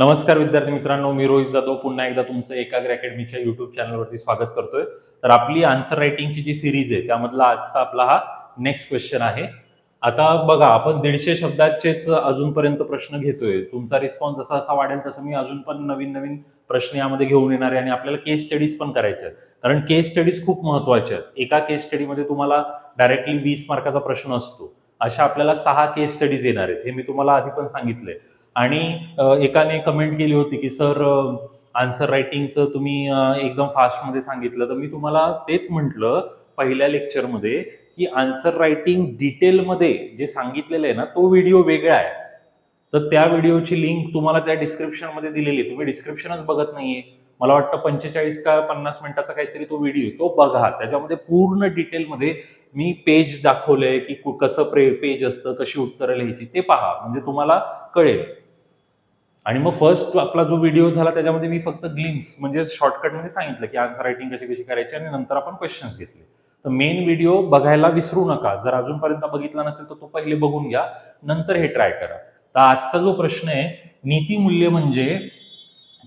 नमस्कार विद्यार्थी मित्रांनो मी रोहित जाधव. पुन्हा एकदा तुमचं एकाग्र अकॅडमीच्या युट्यूब चॅनलवरती स्वागत करतोय. तर आपली आन्सर रायटिंगची जी सिरीज आहे त्यामधला आजचा आपला हा नेक्स्ट क्वेश्चन आहे. आता बघा आपण दीडशे शब्दाचेच अजूनपर्यंत प्रश्न घेतोय. तुमचा रिस्पॉन्स जसा असा वाढेल तसं मी अजून पण नवीन नवीन प्रश्न यामध्ये घेऊन येणार आहे आणि आपल्याला केस स्टडीज पण करायचे आहेत. कारण केस स्टडीज खूप महत्त्वाचे आहेत. एका केस स्टडीमध्ये तुम्हाला डायरेक्टली वीस मार्काचा प्रश्न असतो. अशा आपल्याला सहा केस स्टडीज येणार आहेत. हे मी तुम्हाला आधी पण सांगितलंय. आणि एकाने कमेंट केली होती की सर आन्सर रायटिंगचं तुम्ही एकदम फास्टमध्ये सांगितलं. तर मी तुम्हाला तेच म्हटलं पहिल्या लेक्चरमध्ये की आन्सर रायटिंग डिटेलमध्ये जे सांगितलेलं आहे ना तो व्हिडिओ वेगळा आहे. तर त्या व्हिडिओची लिंक तुम्हाला त्या डिस्क्रिप्शनमध्ये दिलेली आहे. तुम्ही डिस्क्रिप्शनच बघत नाहीये. मला वाटतं पंचेचाळीस का पन्नास मिनिटाचा काहीतरी तो व्हिडिओ तो बघा. त्याच्यामध्ये पूर्ण डिटेलमध्ये मी पेज दाखवलंय की कसं प्रे पेज असतं कशी उत्तरं लिहायची ते पहा. म्हणजे तुम्हाला कळेल. आणि मग फर्स्ट आपला जो व्हिडिओ झाला त्याच्यामध्ये मी फक्त ग्लिम्स म्हणजे शॉर्टकटमध्ये सांगितलं की आन्सर रायटिंग कशी कशी करायची आणि नंतर आपण क्वेश्चन्स घेतले. तर मेन व्हिडिओ बघायला विसरू नका. जर अजूनपर्यंत बघितला नसेल तर तो पहिले बघून घ्या. नंतर हे ट्राय करा. तर आजचा जो प्रश्न आहे नीतिमूल्य म्हणजे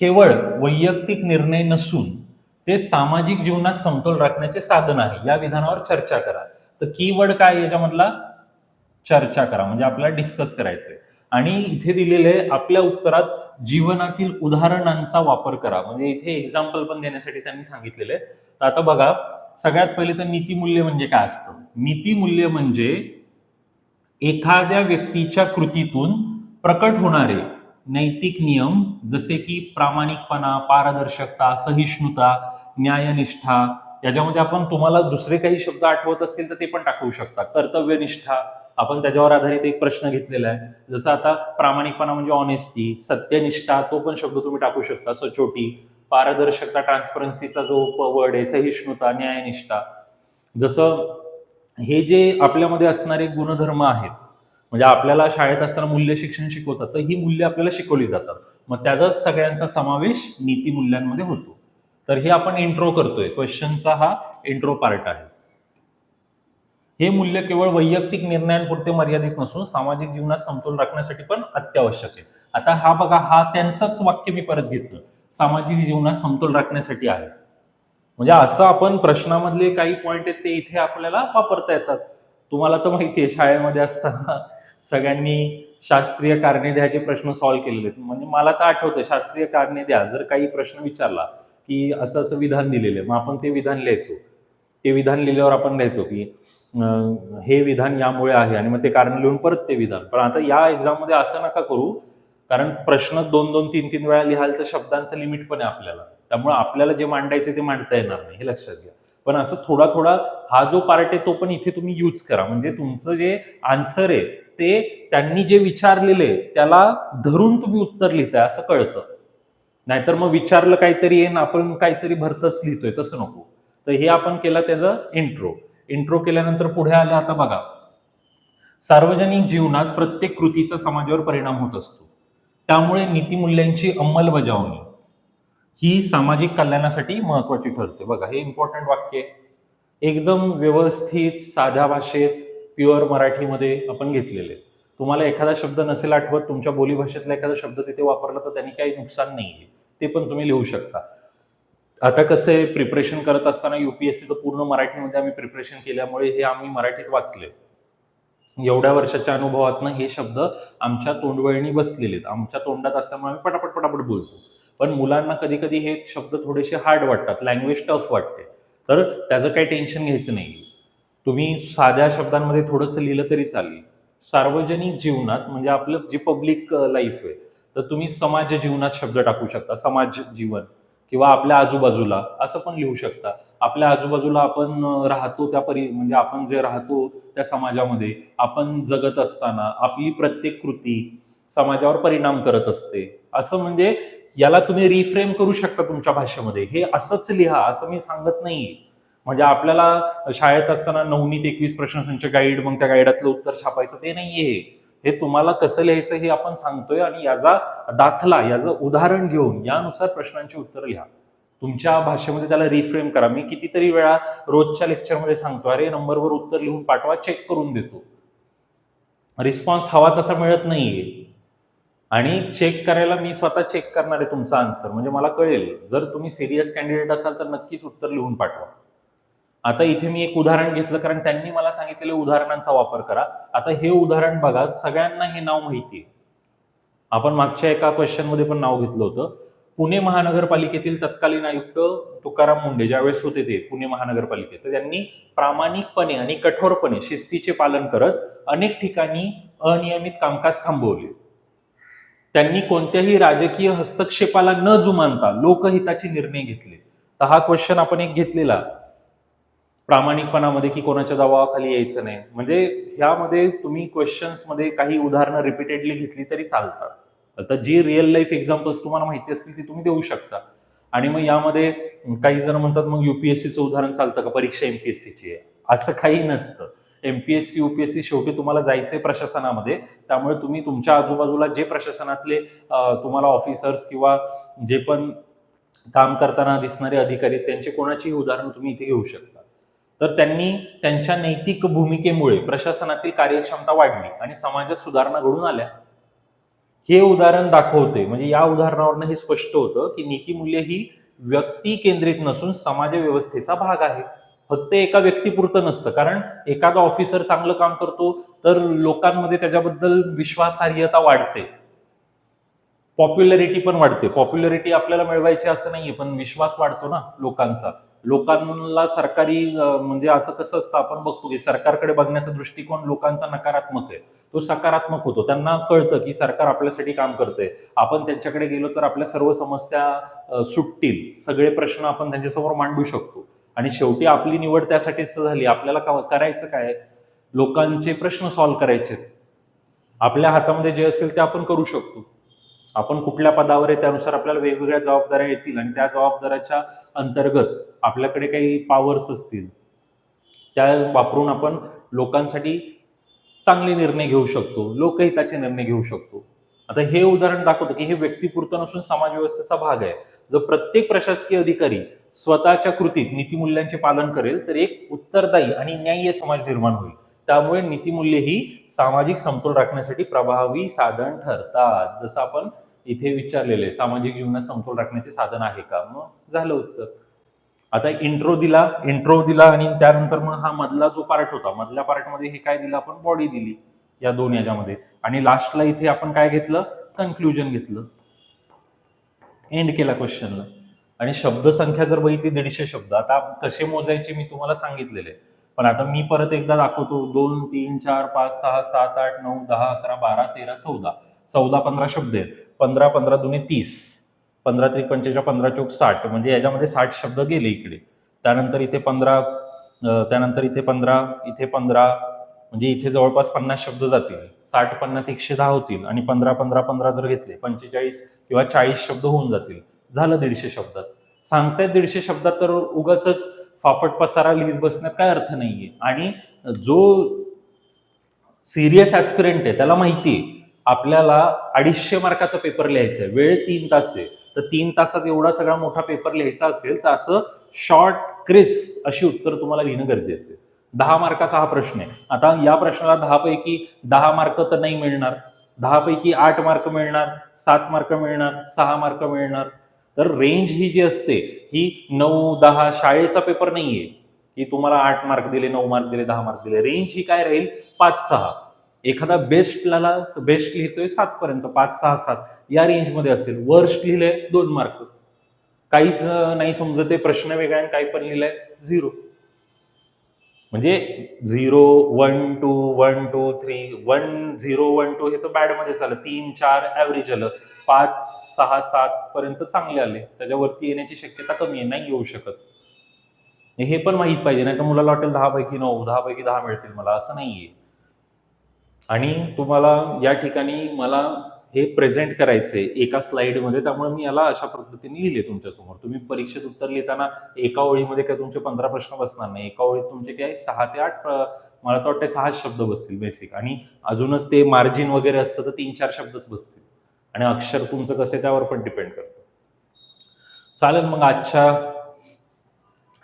केवळ वैयक्तिक निर्णय नसून ते सामाजिक जीवनात समतोल राखण्याचे साधन आहे. या विधानावर चर्चा करा. तर कीवर्ड काय याच्यामधला? चर्चा करा. म्हणजे आपल्याला डिस्कस करायचंय. आणि इथे दिलेले आपल्या उत्तरात जीवनातील उदाहरणांचा वापर करा. म्हणजे इथे एक्झाम्पल पण देण्यासाठी त्यांनी सांगितलेलं. आहे तर आता बघा सगळ्यात पहिले तर नीतिमूल्य म्हणजे काय असतं? नीतिमूल्य म्हणजे एखाद्या व्यक्तीच्या कृतीतून प्रकट होणारे नैतिक नियम जसे की प्रामाणिकपणा पारदर्शकता सहिष्णुता न्यायनिष्ठा याच्यामध्ये आपण तुम्हाला दुसरे काही शब्द आठवत असतील तर ते पण टाकवू शकता. कर्तव्यनिष्ठा आपण त्याच्यावर आधारित एक प्रश्न घेतलेला आहे. जसं आता प्रामाणिकपणा म्हणजे ऑनेस्टी सत्यनिष्ठा तो पण शब्द तुम्ही टाकू शकता सचोटी. पारदर्शकता ट्रान्सपरन्सीचा जो वर्ड आहे सहिष्णुता न्यायनिष्ठा. जसं हे जे आपल्यामध्ये असणारे गुणधर्म आहेत म्हणजे आपल्याला शाळेत असताना मूल्य शिक्षण शिकवतात तर ही मूल्य आपल्याला शिकवली जातात. मग त्याचाच सगळ्यांचा समावेश नीतीमूल्यांमध्ये होतो. तर हे आपण इंट्रो करतोय. क्वेश्चनचा हा इंट्रो पार्ट आहे. हे मूल्य केवळ वैयक्तिक निर्णयांपुरते मर्यादित नसून सामाजिक जीवनात समतोल राखण्यासाठी पण अत्यावश्यक आहे. आता हा बघा हा त्यांचंच वाक्य मी परत घेतलं. सामाजिक जीवनात समतोल राखण्यासाठी आहे. म्हणजे असं आपण प्रश्नामधले काही पॉइंट आहेत ते इथे आपल्याला वापरता येतात. तुम्हाला तर माहिती आहे शाळेमध्ये असताना सगळ्यांनी शास्त्रीय कारणे द्याचे प्रश्न सॉल्व्ह केलेले आहेत. म्हणजे मला तर आठवतं शास्त्रीय कारणे द्या. जर काही प्रश्न विचारला की असं असं विधान दिलेलं आहे मग आपण ते विधान लिहायचो. ते विधान लिहिल्यावर आपण लिहायचो की हे विधान यामुळे आहे आणि मग ते कारण लिहून परत ते विधान. पण आता या एक्झाममध्ये असं नका करू कारण प्रश्न दोन दोन तीन तीन वेळा लिहाल तर शब्दांचं लिमिट पण आहे आपल्याला. त्यामुळे आपल्याला जे मांडायचे ते मांडता येणार नाही हे लक्षात घ्या. पण असं थोडा थोडा हा जो पार्ट आहे तो पण इथे तुम्ही यूज करा. म्हणजे तुमचं जे आन्सर आहे ते त्यांनी जे विचारलेले त्याला धरून तुम्ही उत्तर लिहिताय असं कळतं. नाहीतर मग विचारलं काहीतरी येईन ना आपण काहीतरी भरतच लिहितोय तसं नको. तर हे आपण केलं त्याचं इंट्रो इंट्रो केल्यानंतर पुढे आलं आता बघा. सार्वजनिक जीवनात प्रत्येक कृतीचा समाजावर परिणाम होत असतो. त्यामुळे नीतिमूल्यांची अंमलबजावणी ही सामाजिक कल्याणासाठी महत्वाची ठरते. बघा हे इम्पॉर्टंट वाक्य आहे. एकदम व्यवस्थित साध्या भाषेत प्युअर मराठीमध्ये आपण घेतलेले तुम्हाला एखादा शब्द नसेल आठवत तुमच्या बोलीभाषेतला एखादा शब्द तिथे वापरला तर त्यांनी काही नुकसान नाही आहे ते पण तुम्ही लिहू शकता. आता कसं आहे प्रिपरेशन करत असताना युपीएससीचं पूर्ण मराठीमध्ये आम्ही प्रिपरेशन केल्यामुळे हे आम्ही मराठीत वाचले. एवढ्या वर्षाच्या अनुभवातनं हे शब्द आमच्या तोंडवळणी बसलेले आहेत आमच्या तोंडात असल्यामुळे आम्ही पटापट पटापट बोलतो. पण मुलांना कधी कधी हे शब्द थोडेसे हार्ड वाटतात. लँग्वेज टफ वाटते. तर त्याचं काही टेन्शन घ्यायचं नाही तुम्ही साध्या शब्दांमध्ये थोडंसं लिहिलं तरी चालेल. सार्वजनिक जीवनात म्हणजे आपलं जी पब्लिक लाईफ आहे तर तुम्ही समाज जीवनात शब्द टाकू शकता. समाज जीवन. किंवा आपल्या आजूबाजूला असं पण लिहू शकता. आपल्या आजूबाजूला आपण राहतो त्या परि म्हणजे आपण जे राहतो त्या समाजामध्ये आपण जगत असताना आपली प्रत्येक कृती समाजावर परिणाम करत असते. असं म्हणजे याला तुम्ही रिफ्रेम करू शकता तुमच्या भाषेमध्ये. हे असंच लिहा असं मी सांगत नाही म्हणजे आपल्याला शाळेत असताना नवनीत एकवीस प्रश्नसंच गाईड मग त्या गाईडातलं उत्तर छापायचं ते नाहीये. हे तुम्हाला कसं लिहायचं हे आपण सांगतोय आणि याचा दाखला याचं उदाहरण घेऊन यानुसार प्रश्नांची उत्तरं लिहा. तुमच्या भाषेमध्ये त्याला रिफ्रेम करा. मी कितीतरी वेळा रोजच्या लेक्चरमध्ये सांगतो अरे नंबरवर उत्तर लिहून पाठवा चेक करून देतो. रिस्पॉन्स हवा तसा मिळत नाहीये. आणि चेक करायला मी स्वतः चेक करणार आहे तुमचा आन्सर म्हणजे मला कळेल जर तुम्ही सिरियस कॅन्डिडेट असाल तर नक्कीच उत्तर लिहून पाठवा. आता इथे मी एक उदाहरण घेतलं कारण त्यांनी मला सांगितलेले उदाहरणांचा वापर करा. आता हे उदाहरण बघा सगळ्यांना हे नाव माहिती आहे आपण मागच्या एका क्वेश्चनमध्ये पण नाव घेतलं होतं. पुणे महानगरपालिकेतील तत्कालीन आयुक्त तुकाराम मुंडे ज्यावेळेस होते ते पुणे महानगरपालिकेत तर त्यांनी प्रामाणिकपणे आणि कठोरपणे शिस्तीचे पालन करत अनेक ठिकाणी अनियमित कामकाज थांबवले. त्यांनी कोणत्याही राजकीय हस्तक्षेपाला न जुमानता लोकहिताचे निर्णय घेतले. तर हा क्वेश्चन आपण एक घेतलेला. प्रामाणिकपणामध्ये की कोणाच्या दबावाखाली यायचं नाही. म्हणजे ह्यामध्ये तुम्ही क्वेश्चन्समध्ये काही उदाहरणं रिपीटेडली घेतली तरी चालतात. आता जी रिअल लाईफ एक्झाम्पल्स तुम्हाला माहिती असतील ती तुम्ही देऊ शकता. आणि मग यामध्ये काही जण म्हणतात मग युपीएससीचं उदाहरण चालतं का? परीक्षा एमपीएससीची आहे. असं काही नसतं. एमपीएससी युपीएससी शेवटी तुम्हाला जायचंय प्रशासनामध्ये. त्यामुळे तुम्ही तुमच्या आजूबाजूला जे प्रशासनातले तुम्हाला ऑफिसर्स किंवा जे पण काम करताना दिसणारे अधिकारी त्यांचे त्यांची कोणाचीही उदाहरणं तुम्ही इथे घेऊ शकता. तर त्यांनी त्यांच्या नैतिक भूमिकेमुळे प्रशासनातील कार्यक्षमता वाढली आणि समाजात सुधारणा घडून आल्या. हे उदाहरण दाखवते म्हणजे या उदाहरणावरनं हे स्पष्ट होतं की नीतीमूल्य ही व्यक्ती केंद्रित नसून समाज व्यवस्थेचा भाग आहे. फक्त एका व्यक्तीपुरतं नसतं. कारण एखादा ऑफिसर चांगलं काम करतो तर लोकांमध्ये त्याच्याबद्दल विश्वासार्हता वाढते. पॉप्युलरिटी पण वाढते. पॉप्युलरिटी आपल्याला मिळवायची असं नाहीये पण विश्वास वाढतो ना लोकांचा. लोकांना सरकारी म्हणजे असं कसं असतं आपण बघतो की सरकारकडे बघण्याचा दृष्टिकोन लोकांचा नकारात्मक आहे. तो सकारात्मक होतो. त्यांना कळतं की सरकार आपल्यासाठी काम करतंय. आपण त्यांच्याकडे गेलो तर आपल्या सर्व समस्या सुटतील. सगळे प्रश्न आपण त्यांच्यासमोर मांडू शकतो. आणि शेवटी आपली निवड त्यासाठीच झाली. आपल्याला करायचं काय? लोकांचे प्रश्न सॉल्व्ह करायचे आपल्या हातामध्ये जे असेल ते आपण करू शकतो. आपण कुठल्या पदावर आहे त्यानुसार आपल्याला वेगवेगळ्या जबाबदाऱ्या येतील आणि त्या जबाबदाऱ्याच्या अंतर्गत आपल्याकडे काही पॉवर्स असतील त्या वापरून आपण लोकांसाठी चांगले निर्णय घेऊ शकतो लोकहिताचे निर्णय घेऊ शकतो. आता हे उदाहरण दाखवतं की हे व्यक्तीपुरतं नसून समाज व्यवस्थेचा भाग आहे. जर प्रत्येक प्रशासकीय अधिकारी स्वतःच्या कृतीत नीतिमूल्यांचे पालन करेल तर एक उत्तरदायी आणि न्याय्य समाज निर्माण होईल. त्यामुळे नीतिमूल्य ही सामाजिक समतोल राखण्यासाठी प्रभावी साधन ठरतात. जसं आपण इथे विचारलेले सामाजिक जीवनात समतोल राखण्याचे साधन आहे का? मग झालं उत्तर. आता इंट्रो दिला इंट्रो दिला आणि त्यानंतर मग हा मधला जो पार्ट होता मधल्या पार्टमध्ये हे काय दिलं आपण? बॉडी दिली या दोन याच्यामध्ये. आणि लास्टला इथे आपण काय घेतलं? कन्क्लुजन घेतलं. एंड केला क्वेश्चनला आणि शब्दसंख्या जर बघितली दीडशे शब्द. आता कसे मोजायचे मी तुम्हाला सांगितलेले. पण आता मी परत एकदा दाखवतो. दोन तीन चार पाच सहा सात आठ नऊ दहा अकरा बारा तेरा चौदा. चौदा पंधरा शब्द आहेत. पंधरा पंधरा दोन्ही तीस. पंधरा ते पंचेच्या पंधरा चौक साठ. म्हणजे याच्यामध्ये साठ शब्द गेले इकडे. त्यानंतर इथे पंधरा त्यानंतर इथे पंधरा इथे पंधरा म्हणजे इथे जवळपास पन्नास शब्द जातील. साठ पन्नास एकशे दहा होतील. आणि पंधरा पंधरा पंधरा जर घेतले पंचेचाळीस किंवा चाळीस शब्द होऊन जातील. झालं दीडशे शब्दात. सांगतायत दीडशे शब्दात तर उगाच फाफट पसारा लिहित बसण्यात काय अर्थ नाहीये. आणि जो सिरियस ऍस्पिरंट आहे त्याला माहिती आहे आपल्याला अडीचशे मार्काचा पेपर लिहायचा आहे वेळ तीन तास आहे. तर तीन तासात एवढा सगळा मोठा पेपर लिहायचा असेल तर असं शॉर्ट क्रिस्प अशी उत्तर तुम्हाला लिहिणं गरजेचं आहे. दहा मार्काचा हा प्रश्न आहे. आता या प्रश्नाला दहा पैकी दहा मार्क तर नाही मिळणार. दहापैकी आठ मार्क मिळणार सात मार्क मिळणार सहा मार्क मिळणार. तर रेंज ही जी असते ही नऊ दहा शाळेचा पेपर नाहीये. की तुम्हाला आठ मार्क दिले नऊ मार्क दिले दहा मार्क दिले. रेंज ही काय राहील? पाच सहा. एखादा बेस्टला बेस्ट लिहितोय सात पर्यंत पाच सहा सात. या रेंजमध्ये असेल. वर्स्ट लिहिलंय दोन मार्क काहीच नाही समजत ते प्रश्न वेगळा आणि काही पण लिहिलंय झिरो म्हणजे zero one two one two three one zero one two हे तर बॅडमध्ये झालं तीन चार ऍव्हरेज आलं. पाच सहा सात पर्यंत चांगले आले. त्याच्यावरती येण्याची शक्यता कमी आहे नाही येऊ शकत. हे पण माहीत पाहिजे. नाही तर मुलाला वाटेल दहा पैकी नऊ दहा पैकी दहा मिळतील मला. असं नाहीये. आणि तुम्हाला या ठिकाणी मला हे प्रेझेंट करायचे एका स्लाइडमध्ये त्यामुळे मी याला अशा पद्धतीने लिहिले तुमच्यासमोर. तुम्ही परीक्षेत उत्तर लिहिताना एका ओळीमध्ये काय तुमचे पंधरा प्रश्न बसणार नाही. एका ओळीत तुमचे काय सहा ते आठ मला तर वाटते सहा शब्द बसतील बेसिक आणि अजूनच ते मार्जिन वगैरे असतं तर तीन चार शब्दच बसतील. आणि अक्षर तुमचं कसं त्यावर पण डिपेंड करतं. चालेल मग आजच्या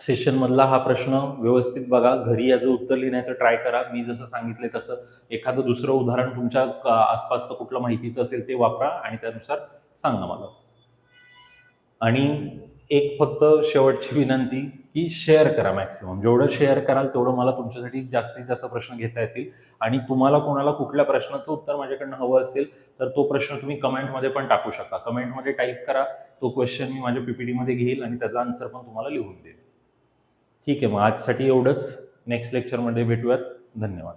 सेशनमधला हा प्रश्न व्यवस्थित बघा. घरी याचं उत्तर लिहिण्याचं ट्राय करा. मी जसं सांगितले तसं एखादं दुसरं उदाहरण तुमच्या आसपासचं कुठलं माहितीचं असेल ते वापरा आणि त्यानुसार सांगा मला. आणि एक फक्त शेवटची विनंती की शेअर करा मॅक्सिमम जेवढं शेअर कराल तेवढं मला तुमच्यासाठी जास्तीत जास्त प्रश्न घेता येतील. आणि तुम्हाला कोणाला कुठल्या प्रश्नाचं उत्तर माझ्याकडनं हवं असेल तर तो प्रश्न तुम्ही कमेंटमध्ये पण टाकू शकता. कमेंटमध्ये टाईप करा. तो क्वेश्चन मी माझ्या पीपीटीमध्ये घेईल आणि त्याचा आन्सर पण तुम्हाला लिहून देईल. ठीक आहे मग आजसाठी एवढंच. नेक्स्ट लेक्चरमध्ये भेटूयात. धन्यवाद.